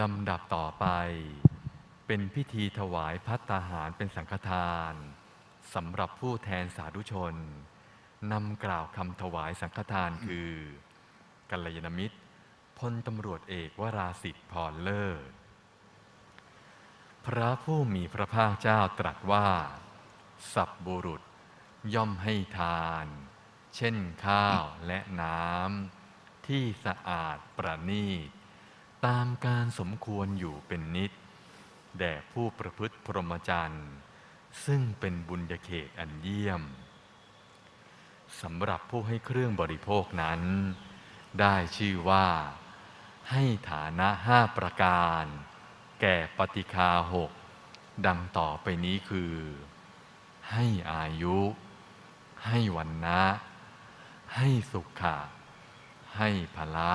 ลำดับต่อไป เป็นพิธีถวายพัตตาหารเป็นสังฆทานสำหรับผู้แทนสาธุชนนำกล่าวคำถวายสังฆทานคือกัลยาณมิตรพลตำรวจเอกวราสิทธิ์พรเลิศพระผู้มีพระภาคเจ้าตรัสว่า สับบุรุษย่อมให้ทาน เช่นข้าวและน้ำที่สะอาดประณีต ตามการสมควรอยู่เป็นนิด แด่ผู้ประพฤติพรหมจรรย์ ซึ่งเป็นบุญญาเขตอันเยี่ยมสำหรับผู้ให้เครื่องบริโภคนั้น ได้ชื่อว่า ให้ฐานะห้าประการ แก่ปฏิคาหกดังต่อไปนี้คือ ให้อายุ ให้วันนะ ให้สุขะให้พละ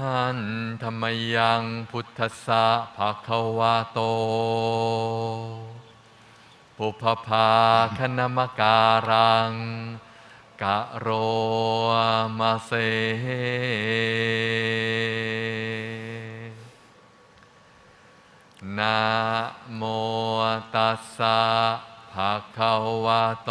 หันธรรมยังพุทธสสะภะคะวะโต ปุพพาคณมการัง กะโรมาเซ นะโมตัสสะภะคะวะโต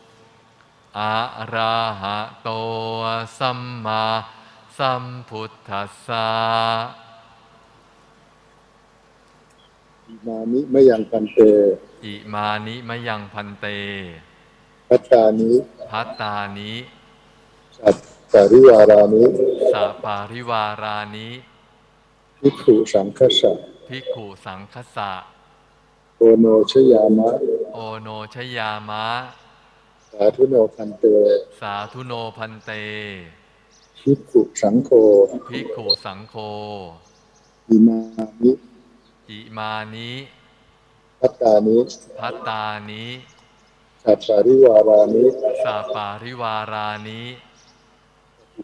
อะระหะโตสัมมาสัมพุทธัสสะอิมานิมะยังพันเต อิมานิมะยังพันเต พัตตานิ พัตตานิสัตตาริวารานิสาปาริวารานิภิกขุสังฆสะภิกขุสังคสะโอโนชยามะ โอโนชยามะ สาธุโนพันเต สาธุโนพันเต ภิกขุสังโฆ ภิกขุสังโฆ อิมานิ อิมานิพัตตานิพัตตานิสัตตาริวารานิสาปาริวารานิ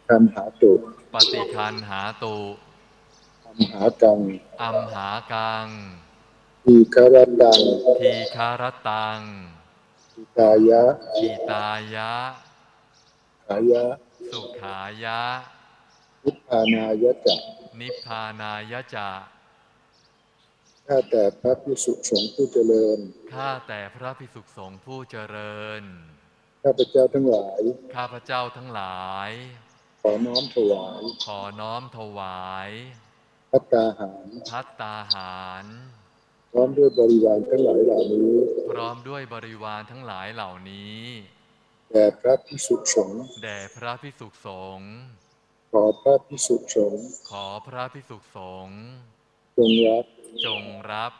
คันหาตุปฏิคันหาตุอัมหากังอัมหากังทีคารตังทีคารตัง อิตายะอิตายะขายะ สุขายะพุทธานายะจะนิพพานายะจะข้าแต่พระพิสุสงฆ์ผู้เจริญ ข้าแต่พระพิสุขสงฆ์ผู้เจริญ ข้าพเจ้าทั้งหลาย ข้าพเจ้าทั้งหลาย ขอน้อมถวาย ขอน้อมถวาย พัตตาหาร พัตตาหาร พร้อมด้วยบริวารทั้งหลายเหล่านี้ พร้อมด้วยบริวารทั้งหลายเหล่านี้แด่พระพิสุสงฆ์แด่พระพิสุขสงฆ์ขอพระพิสุสงฆ์ขอพระพิสุขสงฆ์จงรับจงรับ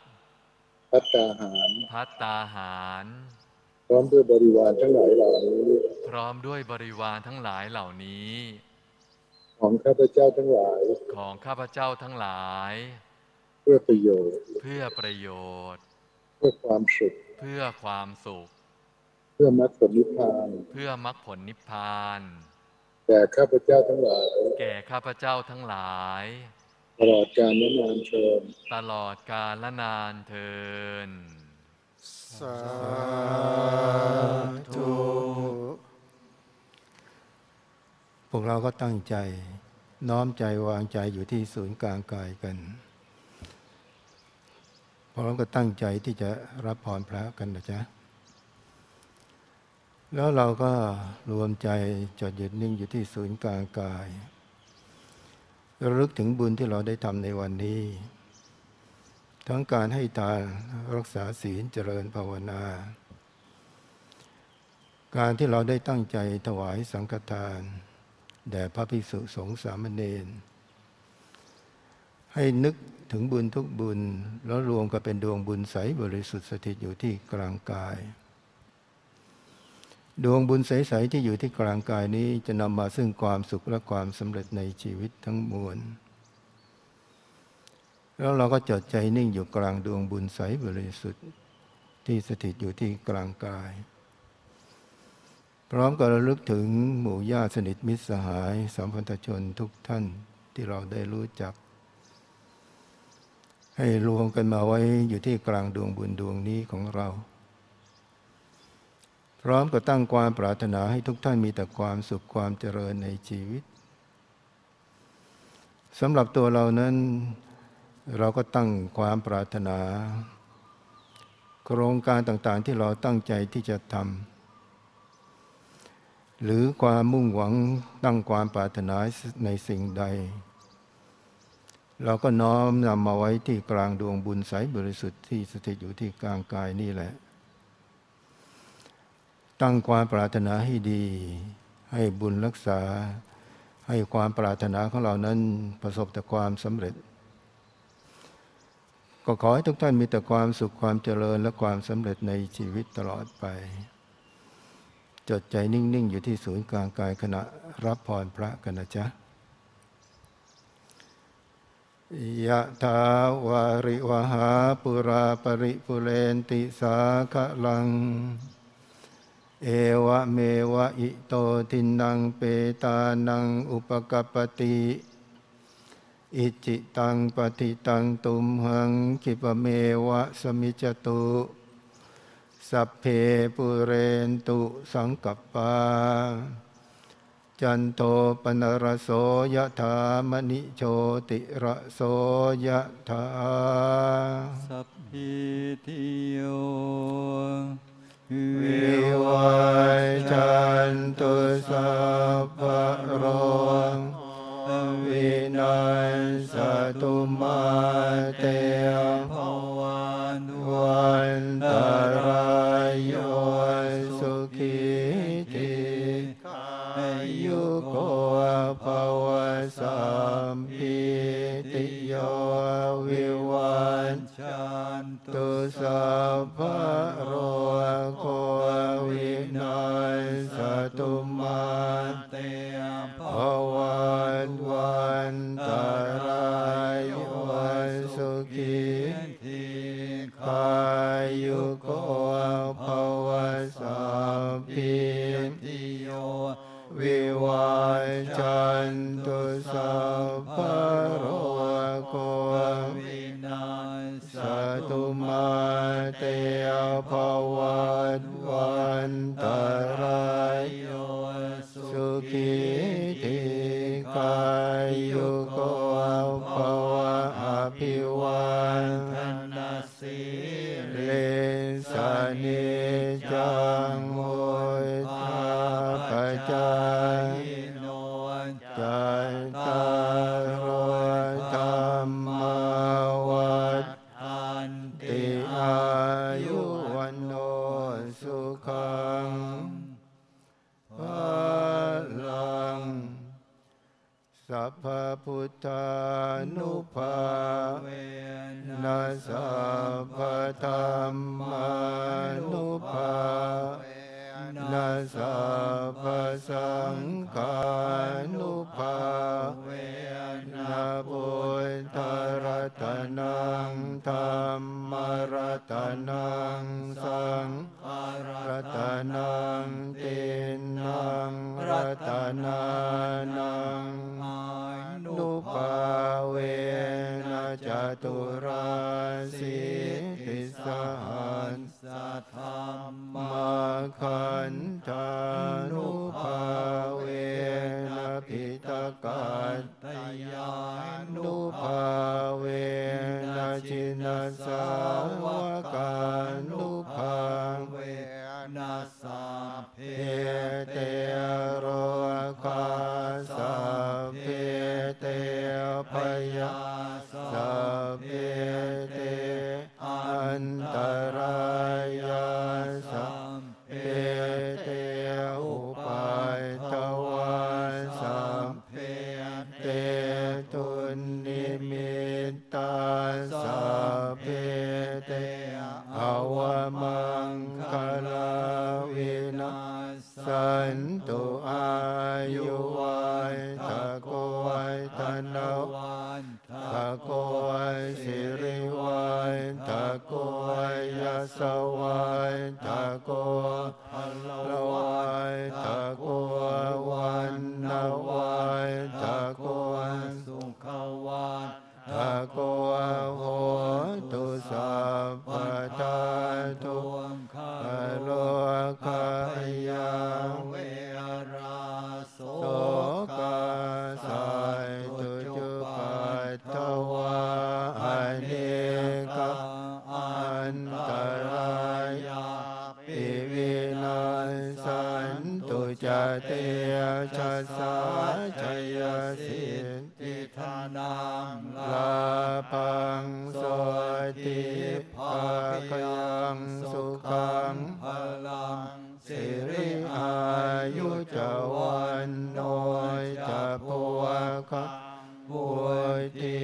พัตตาหารพัตตาหาร พร้อมด้วยบริวารทั้งหลายเหล่านี้ พร้อมด้วยบริวารทั้งหลายเหล่านี้ ของข้าพเจ้าทั้งหลาย ของข้าพเจ้าทั้งหลายเพื่อประโยชน์ เพื่อประโยชน์ เพื่อความสุข เพื่อความสุข เพื่อมรรคผลนิพพาน เพื่อมรรคผลนิพพานแด่ข้าพเจ้าทั้งหลาย แก่ข้าพเจ้าทั้งหลาย ตลอดกาลและนานเชิญตลอดกาลและนานเทินสาธุพวกเราก็ตั้งใจ น้อมใจวางใจอยู่ที่ศูนย์กลางกายกัน พร้อมก็ตั้งใจที่จะรับพรพระกันนะจ๊ะ แล้วเราก็รวมใจจดหยุดนิ่งอยู่ที่ศูนย์กลางกายระลึกถึงบุญที่เราได้ทำในวันนี้ ทั้งการให้ทานรักษาศีลเจริญภาวนา การที่เราได้ตั้งใจถวายสังฆทาน แด่พระภิกษุสงฆ์สามเณร ให้นึกถึงบุญทุกบุญ แล้วรวมกันเป็นดวงบุญใสบริสุทธิ์สถิตอยู่ที่กลางกาย ดวงบุญใส ๆ ที่อยู่ที่กลางกายนี้จะนำมาซึ่งความสุขและความสำเร็จในชีวิตทั้งมวล แล้วเราก็จดใจนิ่งอยู่กลางดวงบุญใสบริสุทธิ์ที่สถิตอยู่ที่กลางกาย พร้อมกับระลึกถึงหมู่ญาติสนิทมิตรสหายสัมพันธชนทุกท่านที่เราได้รู้จัก ให้รวมกันมาไว้อยู่ที่กลางดวงบุญดวงนี้ของเรา พร้อมกับตั้งความปรารถนาให้ทุกท่านมีแต่ความสุขความเจริญในชีวิตสำหรับตัวเรานั้น เราก็ตั้งความปรารถนา โครงการต่างๆที่เราตั้งใจที่จะทำหรือความมุ่งหวังตั้งความปรารถนาในสิ่งใด เราก็น้อมนำมาไว้ที่กลางดวงบุญใสบริสุทธิ์ที่สถิตอยู่ที่กลางกายนี่แหละ ตั้งความปรารถนาให้ดี ให้บุญรักษา ให้ความปรารถนาของเรานั้นประสบแต่ความสำเร็จ ก็ขอให้ทุกท่านมีแต่ความสุขความเจริญและความสำเร็จในชีวิตตลอดไป จดใจนิ่ง ๆ อยู่ที่ศูนย์กลางกายขณะรับพรพระกันนะจ๊ะ ยะถาวาริวหาปุราปริปุเรนติสาคะลัง เอวะเมวะอิโตทินังเปตานังอุปกปติอิจิตังปฏิตังตุมหังคิปเมวะสมิจตุสัพเพปุเรนตุสังกปปา จันโทปนรโสยถามณิโชติระโสยถาสัพพิติโยวิวัยจันตุสัพพะโรวินัยสตุมาเตภวัน ก เลสานิจัง ติ ยยสวายตะโกพลวัยตะโกวันนวาย เตชะสาชยสิทธิธานังลาปังโสติภาคยังสุขังพลังสิริอายุจวันโนจะภวคะบุติ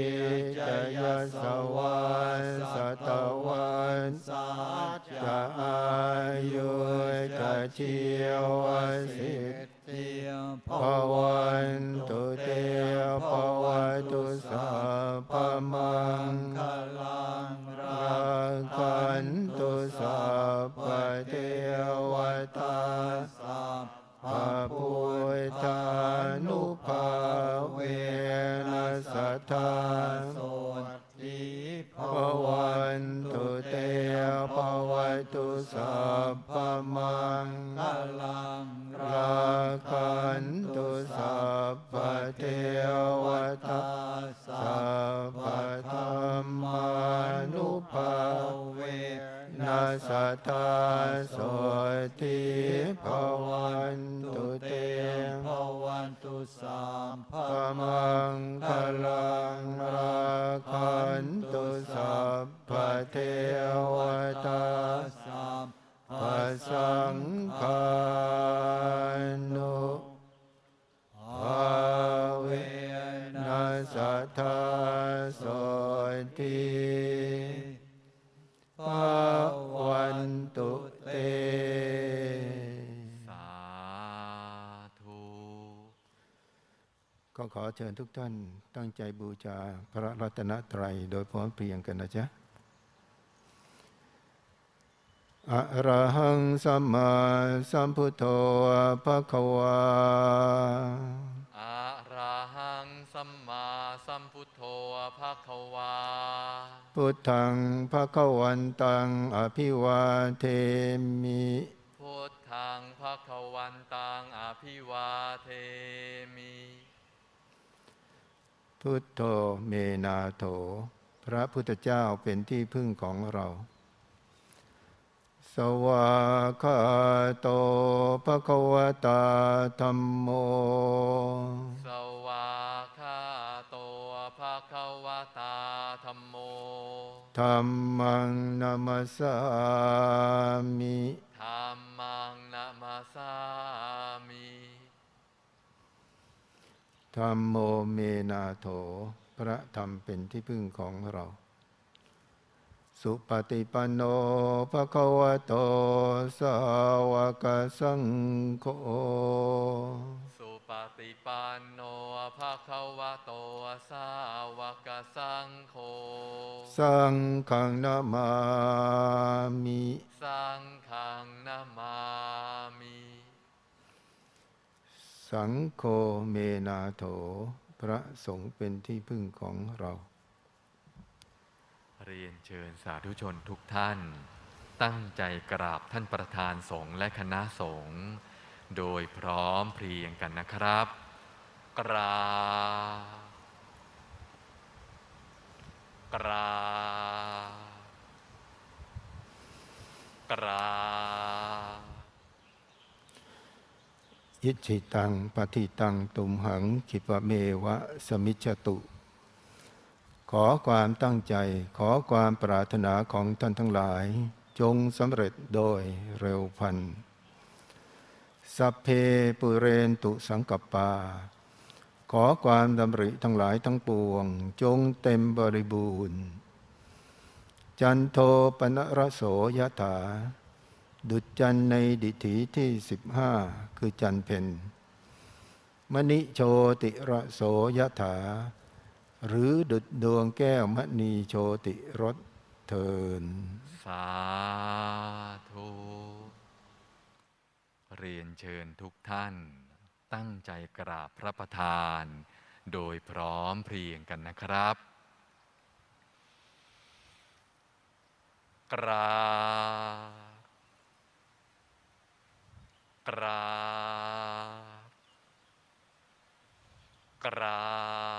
จะยสวันสตวันสัจจะอายุจะเชียวสิทธิ ภวันตุเตภวัตุสัพพมังคลังรักขันตุสัพพเทวตาสัพพพุทธานุภาเวนัสธาโสติภวันตุเตภวตุสัพพมังคล เชิญทุกท่านตั้งใจบูชาพระรัตนตรัยโดยพร้อมเพรียงกันนะจ๊ะอะระหังสัมมาสัมพุทโธภะคะวาอะระหังสัมมาสัมพุทโธภะคะวา พุทธังภะคะวันตังอภิวาเทมิพุทธังภะคะวันตังอภิวาเทมิ พุทโธเมนาโถ พระพุทธเจ้าเป็นที่พึ่งของเรา สวากขาโตภะคะวตาธัมโม สวาคาโตภะคะวะตาธัมโมธัมมังนามัสสามิธัมมังนะมาสามิ ธัมโมเมนาโถ พระธรรมเป็นที่พึ่งของเรา สุปฏิปันโนภะคะวะโต สาวกสังโฆ สุปฏิปันโนภะคะวะโต สาวกสังโฆ สังฆังนามามิ สังฆังนามามิ สังโฆเมนาโถ พระสงฆ์เป็นที่พึ่งของเรา เรียนเชิญสาธุชนทุกท่าน ตั้งใจกราบท่านประธานสงฆ์และคณะสงฆ์โดยพร้อมเพรียงกันนะครับ กราบกราบกราบ อิจิตังปฏิตังตุมหังคิปะเมวะสมิจตุ ขอความตั้งใจขอความปรารถนาของท่านทั้งหลาย จงสำเร็จโดยเร็วพันสัพเพปุเรนตุสังกปปาขอความดำริทั้งหลายทั้งปวง จงเต็มบริบูรณ์ จันโทปนรโสยถา ดุจจันในดิถีที่สิบห้าคือจันเพนมณิโชติระโสยถา หรือดุจดวงแก้วมณีโชติรสเทิน สาธุเรียนเชิญทุกท่าน ตั้งใจกราบพระประธาน โดยพร้อมเพรียงกันนะครับกราบ kerap kerap